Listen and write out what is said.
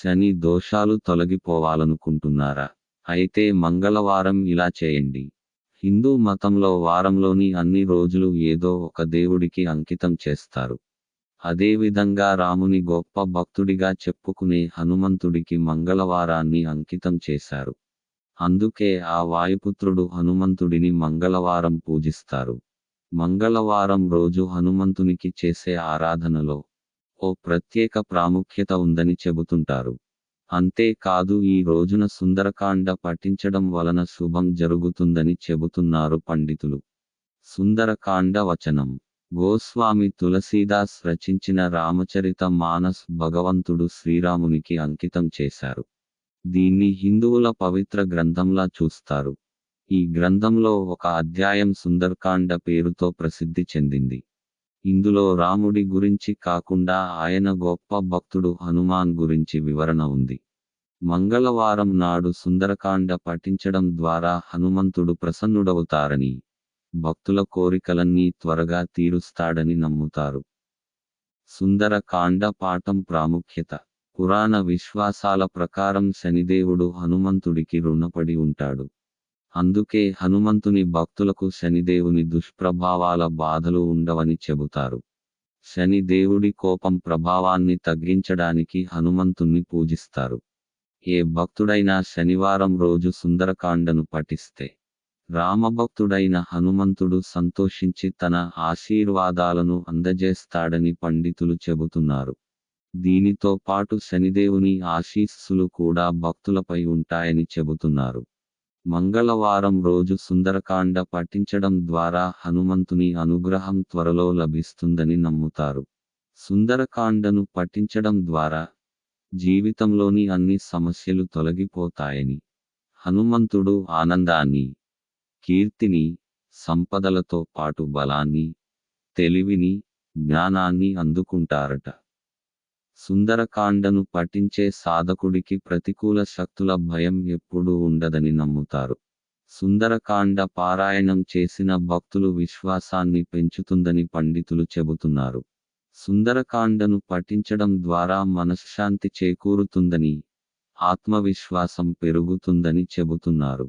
శని దోషాలు తొలగిపోవాలనుకుంటున్నారా? అయితే మంగళవారం ఇలా చేయండి. హిందూ మతంలో వారంలోని అన్ని రోజులు ఏదో ఒక దేవుడికి అంకితం చేస్తారు. అదేవిధంగా రాముని గొప్ప భక్తుడిగా చెప్పుకునే హనుమంతుడికి మంగళవారాన్ని అంకితం చేశారు. అందుకే ఆ వాయుపుత్రుడు హనుమంతుడిని మంగళవారం పూజిస్తారు. మంగళవారం రోజు హనుమంతునికి చేసే ఆరాధనలో ఓ ప్రత్యేక ప్రాముఖ్యత ఉందని చెబుతుంటారు. అంతేకాదు ఈ రోజున సుందరకాండ పఠించడం వలన శుభం జరుగుతుందని చెబుతున్నారు పండితులు. సుందరకాండ వచనం. గోస్వామి తులసీదాస్ రచించిన రామచరిత మానస్ భగవంతుడు శ్రీరామునికి అంకితం చేశారు. దీన్ని హిందువుల పవిత్ర గ్రంథంలా చూస్తారు. ఈ గ్రంథంలో ఒక అధ్యాయం సుందర్కాండ పేరుతో ప్రసిద్ధి చెందింది. ఇందులో రాముడి గురించి కాకుండా ఆయన గొప్ప భక్తుడు హనుమాన్ గురించి వివరణ ఉంది. మంగళవారం నాడు సుందరకాండ పఠించడం ద్వారా హనుమంతుడు ప్రసన్నుడవుతారని భక్తుల కోరికలన్నీ త్వరగా తీరుస్తాడని నమ్ముతారు. సుందరకాండ పాఠం ప్రాముఖ్యత. పురాణ విశ్వాసాల ప్రకారం శనిదేవుడు హనుమంతుడికి రుణపడి ఉంటాడు. అందుకే హనుమంతుని భక్తులకు శనిదేవుని దుష్ప్రభావాల బాధలు ఉండవని చెబుతారు. శనిదేవుడి కోపం ప్రభావాన్ని తగ్గించడానికి హనుమంతుణ్ణి పూజిస్తారు. ఏ భక్తుడైనా శనివారం రోజు సుందరకాండను పఠిస్తే రామభక్తుడైన హనుమంతుడు సంతోషించి తన ఆశీర్వాదాలను అందజేస్తాడని పండితులు చెబుతున్నారు. దీనితో పాటు శనిదేవుని ఆశీస్సులు కూడా భక్తులపై ఉంటాయని చెబుతున్నారు. మంగళవారం రోజు సుందరకాండ పఠించడం ద్వారా హనుమంతుని అనుగ్రహం త్వరలో లభిస్తుందని నమ్ముతారు. సుందరకాండను పఠించడం ద్వారా జీవితంలోని అన్ని సమస్యలు తొలగిపోతాయని హనుమంతుడు ఆనందాన్ని కీర్తిని సంపదలతో పాటు బలాన్ని తెలివిని జ్ఞానాన్ని అందుకుంటారట. సుందరకాండను పఠించే సాధకుడికి ప్రతికూల శక్తుల భయం ఎప్పుడూ ఉండదని నమ్ముతారు. సుందరకాండ పారాయణం చేసిన భక్తులు విశ్వాసాన్ని పెంచుతుందని పండితులు చెబుతున్నారు. సుందరకాండను పఠించడం ద్వారా మనశ్శాంతి చేకూరుతుందని ఆత్మవిశ్వాసం పెరుగుతుందని చెబుతున్నారు.